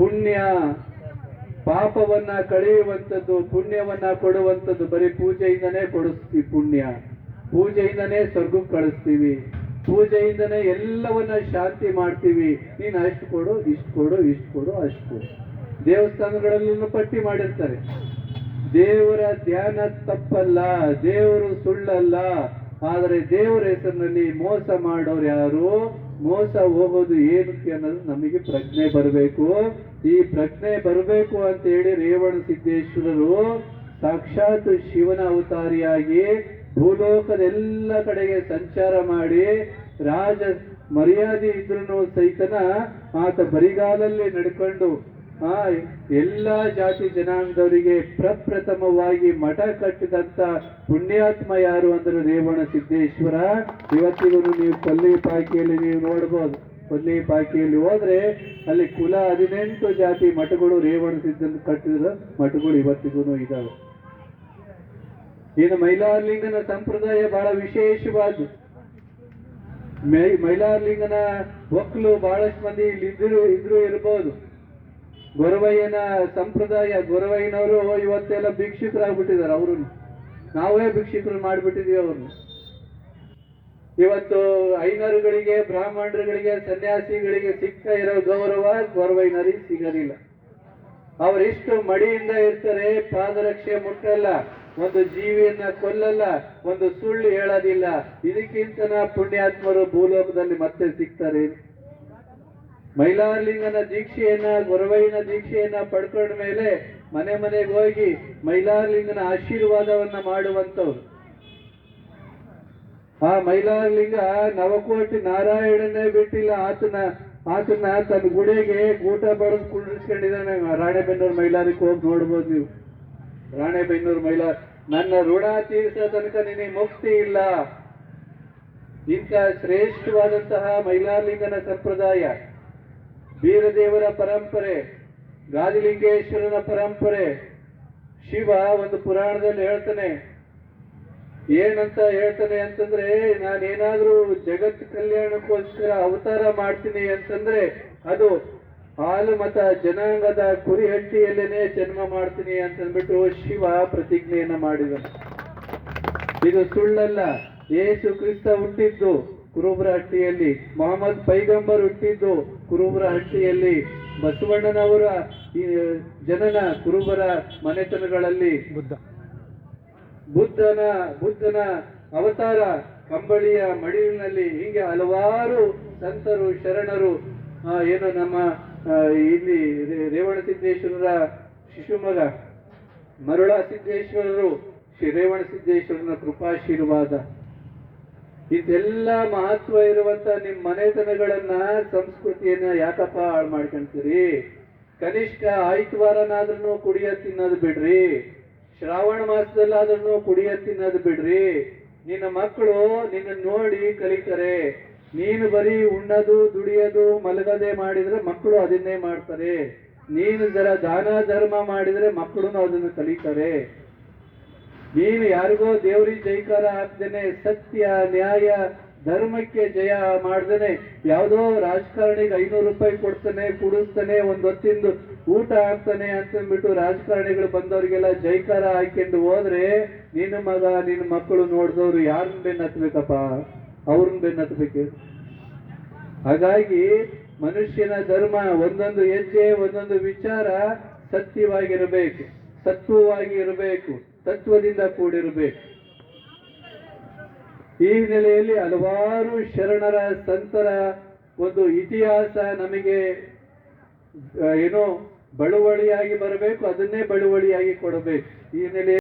ಪುಣ್ಯ ಪಾಪವನ್ನ ಕಳೆಯುವಂಥದ್ದು, ಪುಣ್ಯವನ್ನ ಕೊಡುವಂಥದ್ದು, ಬರೀ ಪೂಜೆಯಿಂದನೇ ಕೊಡಿಸ್ತೀವಿ ಪುಣ್ಯ. ಪೂಜೆಯಿಂದನೇ ಸ್ವರ್ಗಕ್ಕೆ ಕಳಿಸ್ತೀವಿ. ಪೂಜೆಯಿಂದನೇ ಎಲ್ಲವನ್ನ ಶಾಂತಿ ಮಾಡ್ತೀವಿ. ನೀನು ಅಷ್ಟು ಕೊಡು, ಇಷ್ಟು ಕೊಡು ಇಷ್ಟು ಕೊಡು, ಅಷ್ಟು ಕೊಡು. ದೇವಸ್ಥಾನಗಳಲ್ಲೂ ಪಟ್ಟಿ ಮಾಡಿರ್ತಾರೆ. ದೇವರ ಧ್ಯಾನ ತಪ್ಪಲ್ಲ, ದೇವರು ಸುಳ್ಳಲ್ಲ. ಆದರೆ ದೇವರ ಹೆಸರಿನಲ್ಲಿ ಮೋಸ ಮಾಡೋರು ಯಾರು? ಮೋಸ ಹೋಗೋದು ಏನಕ್ಕೆ ಅನ್ನೋದು ನಮಗೆ ಪ್ರಜ್ಞೆ ಬರಬೇಕು. ಈ ಪ್ರಜ್ಞೆ ಬರಬೇಕು ಅಂತ ಹೇಳಿ ರೇವಣ ಸಿದ್ದೇಶ್ವರರು ಸಾಕ್ಷಾತ್ ಶಿವನ ಅವತಾರಿಯಾಗಿ ಭೂಲೋಕದೆಲ್ಲ ಕಡೆಗೆ ಸಂಚಾರ ಮಾಡಿ ರಾಜ ಮರ್ಯಾದೆ ಇದ್ರೂ ಸಹಿತನ ಆತ ಬರಿಗಾಲಲ್ಲಿ ನಡ್ಕೊಂಡು, ಆ ಎಲ್ಲಾ ಜಾತಿ ಜನಾಂಗದವರಿಗೆ ಪ್ರಪ್ರಥಮವಾಗಿ ಮಠ ಕಟ್ಟಿದಂತ ಪುಣ್ಯಾತ್ಮ ಯಾರು ಅಂದ್ರೆ ರೇವಣ ಸಿದ್ದೇಶ್ವರ. ಇವತ್ತಿಗೂ ನೀವು ಕಲ್ಲಿ ಪಾಕಿಯಲ್ಲಿ ನೀವು ನೋಡ್ಬೋದು. ಕೊಲ್ಲಿ ಪಾಕಿಯಲ್ಲಿ ಹೋದ್ರೆ ಅಲ್ಲಿ ಕುಲ ಹದಿನೆಂಟು ಜಾತಿ ಮಠಗಳು ರೇವಣ ಸಿದ್ಧನ್ ಕಟ್ಟಿದ ಮಠಗಳು ಇವತ್ತಿಗೂ ಇದಾವೆ. ಇನ್ನು ಮೈಲಾರಲಿಂಗನ ಸಂಪ್ರದಾಯ ಬಹಳ ವಿಶೇಷವಾದ್ದು. ಮೈ- ಮೈಲಾರಲಿಂಗನ ಒಕ್ಕಲು ಬಹಳಷ್ಟು ಮಂದಿ ಇಲ್ಲಿ ಇದ್ರು ಇದ್ರು ಇರ್ಬೋದು. ಗೊರವಯ್ಯನ ಸಂಪ್ರದಾಯ, ಗೊರವಯ್ಯನವರು ಇವತ್ತೆಲ್ಲ ಭಿಕ್ಷಿತರಾಗ್ಬಿಟ್ಟಿದ್ದಾರೆ ಅವರು ನಾವೇ ಭಿಕ್ಷುಕರು ಮಾಡಿಬಿಟ್ಟಿದೀವಿ ಅವ್ರನ್ನ ಇವತ್ತು ಐನರುಗಳಿಗೆ, ಬ್ರಾಹ್ಮಣರುಗಳಿಗೆ, ಸನ್ಯಾಸಿಗಳಿಗೆ ಸಿಗ್ತಾ ಇರೋ ಗೌರವ ಗೌರವೈನರಿಗೆ ಸಿಗಲಿಲ್ಲ. ಅವರಿಷ್ಟು ಮಡಿಯಿಂದ ಇರ್ತಾರೆ, ಪಾದರಕ್ಷೆ ಮುಟ್ಟಲ್ಲ, ಒಂದು ಜೀವಿಯನ್ನ ಕೊಲ್ಲಲ್ಲ, ಒಂದು ಸುಳ್ಳು ಹೇಳೋದಿಲ್ಲ. ಇದಕ್ಕಿಂತನ ಪುಣ್ಯಾತ್ಮರು ಭೂಲೋಕದಲ್ಲಿ ಮತ್ತೆ ಸಿಗ್ತಾರೆ. ಮೈಲಾರಲಿಂಗನ ದೀಕ್ಷೆಯನ್ನ, ಗೊರವೈನ ದೀಕ್ಷೆಯನ್ನ ಪಡ್ಕೊಂಡ ಮೇಲೆ ಮನೆ ಮನೆಗೆ ಹೋಗಿ ಮೈಲಾರಲಿಂಗನ ಆಶೀರ್ವಾದವನ್ನ ಮಾಡುವಂತವ್ರು ಆ ಮೈಲಾರಲಿಂಗ ನವಕೋಟಿ ನಾರಾಯಣನೇ ಬಿಟ್ಟಿಲ್ಲ. ಆತನ ಆತನ ತನ್ನ ಗುಡಿಗೆ ಗೂಟ ಬಡದು ಕುಂಡಿಸ್ಕೊಂಡಿದ್ದಾನೆ ರಾಣೆಬೆನ್ನೂರು ಮೈಲಾರಿಗೆ ಹೋಗಿ ನೋಡ್ಬೋದು ನೀವು. ರಾಣೆಬೆನ್ನೂರು ಮೈಲಾರ ನನ್ನ ಋಣ ತೀರಿಸೋ ತನಕ ನಿನಗೆ ಮುಕ್ತಿ ಇಲ್ಲ. ಇಂಥ ಶ್ರೇಷ್ಠವಾದಂತಹ ಮೈಲಾರಲಿಂಗನ ಸಂಪ್ರದಾಯ, ಬೀರದೇವರ ಪರಂಪರೆ, ಗಾದಿಲಿಂಗೇಶ್ವರನ ಪರಂಪರೆ, ಶಿವ ಒಂದು ಪುರಾಣದಲ್ಲಿ ಹೇಳ್ತಾನೆ ಏನಂತ ಹೇಳ್ತಾನೆ ಅಂತಂದ್ರೆ, ನಾನೇನಾದ್ರೂ ಜಗತ್ ಕಲ್ಯಾಣಕ್ಕೋಸ್ಕರ ಅವತಾರ ಮಾಡ್ತೀನಿ ಅಂತಂದ್ರೆ, ಅದು ಹಾಲು ಮತ ಜನಾಂಗದ ಕುರಿಹಟ್ಟಿಯಲ್ಲೇನೆ ಜನ್ಮ ಮಾಡ್ತೀನಿ ಅಂತಂದ್ಬಿಟ್ಟು ಶಿವ ಪ್ರತಿಜ್ಞೆಯನ್ನ ಮಾಡಿದನು. ಇದು ಸುಳ್ಳಲ್ಲ. ಯೇಸು ಕ್ರಿಸ್ತ ಹುಟ್ಟಿದ್ದು ಕುರುಬ್ರ ಹಟ್ಟಿಯಲ್ಲಿ ಮೊಹಮ್ಮದ್ ಪೈಗಂಬರ್ ಹುಟ್ಟಿದ್ದು ಕುರುಬ್ರ ಹಟ್ಟಿಯಲ್ಲಿ ಬಸವಣ್ಣನವರ ಜನನ ಕುರುಬರ ಮನೆತನಗಳಲ್ಲಿ. ಬುದ್ಧ. ಬುದ್ಧನ ಬುದ್ಧನ ಅವತಾರ ಕಂಬಳಿಯ ಮಡಿಲಿನಲ್ಲಿ ಹೀಗೆ ಹಲವಾರು ಸಂತರು, ಶರಣರು ಏನು ನಮ್ಮ ಇಲ್ಲಿ ರೇವಣ ಸಿದ್ದೇಶ್ವರರ ಶಿಶುಮಗ ಮರುಳ ಸಿದ್ದೇಶ್ವರರು, ಶ್ರೀ ರೇವಣ ಸಿದ್ದೇಶ್ವರನ ಕೃಪಾಶೀರ್ವಾದ. ಇದೆಲ್ಲ ಮಹತ್ವ ಇರುವಂತ ನಿಮ್ಮ ಮನೆತನಗಳನ್ನ, ಸಂಸ್ಕೃತಿಯನ್ನ ಯಾಕಪ್ಪ ಹಾಳು ಮಾಡ್ಕೊಂತೀರಿ? ಕನಿಷ್ಠ ಆಯ್ತವಾರನಾದ್ರೂ ಕುಡಿಯೋದು ತಿನ್ನೋದು ಬಿಡ್ರಿ. ಶ್ರಾವಣ ಮಾಸದಲ್ಲಾದ್ರೂ ಕುಡಿಯ ತಿನ್ನೋದು ಬಿಡ್ರಿ. ನಿನ್ನ ಮಕ್ಕಳು ನಿನ್ನ ನೋಡಿ ಕಲಿತಾರೆ. ನೀನು ಬರೀ ಉಣ್ಣದು, ದುಡಿಯೋದು, ಮಲಗದೆ ಮಾಡಿದ್ರೆ ಮಕ್ಕಳು ಅದನ್ನೇ ಮಾಡ್ತಾರೆ. ನೀನು ಜರ ದಾನ ಧರ್ಮ ಮಾಡಿದ್ರೆ ಮಕ್ಕಳು ಅದನ್ನು ಕಲಿತಾರೆ. ನೀನು ಯಾರಿಗೋ ದೇವ್ರಿಗೆ ಜೈಕಾರ ಹಾಕ್ದೇನೆ ಸತ್ಯ, ನ್ಯಾಯ ಧರ್ಮಕ್ಕೆ ಜಯ ಮಾಡ್ದೇನೆ. ಯಾವುದೋ ರಾಜಕಾರಣಿಗೆ ಐನೂರು ರೂಪಾಯಿ ಕೊಡ್ತಾನೆ, ಕುಡಿಸ್ತಾನೆ, ಒಂದ್ ಹೊತ್ತಿಂದು ಊಟ ಹಾಕ್ತಾನೆ ಅಂತಂದ್ಬಿಟ್ಟು ರಾಜಕಾರಣಿಗಳು ಬಂದವರಿಗೆಲ್ಲ ಜೈಕಾರ ಹಾಕೊಂಡು ಹೋದ್ರೆ ನಿನ್ನ ಮಗ, ನಿನ್ನ ಮಕ್ಕಳು ನೋಡಿದವ್ರು ಯಾರನ್ನ ಬೆನ್ನ ಹತ್ಬೇಕಪ್ಪ ಅವ್ರನ್ನ ಬೆನ್ನ ಹತ್ಬೇಕು ಹಾಗಾಗಿ ಮನುಷ್ಯನ ಧರ್ಮ ಒಂದೊಂದು ಹೆಜ್ಜೆ, ಒಂದೊಂದು ವಿಚಾರ ಸತ್ಯವಾಗಿರಬೇಕು ಸತ್ವವಾಗಿ ಇರಬೇಕು ತತ್ವದಿಂದ ಕೂಡಿರಬೇಕು. ಈ ನೆಲೆಯಲ್ಲಿ ಹಲವಾರು ಶರಣರ, ಸಂತರ ಒಂದು ಇತಿಹಾಸ ನಮಗೆ ಏನು, ಬಳುವಳಿಯಾಗಿ ಬರಬೇಕು, ಅದನ್ನೇ ಬಳುವಳಿಯಾಗಿ ಕೊಡಬೇಕು. ಈ ನೆಲೆ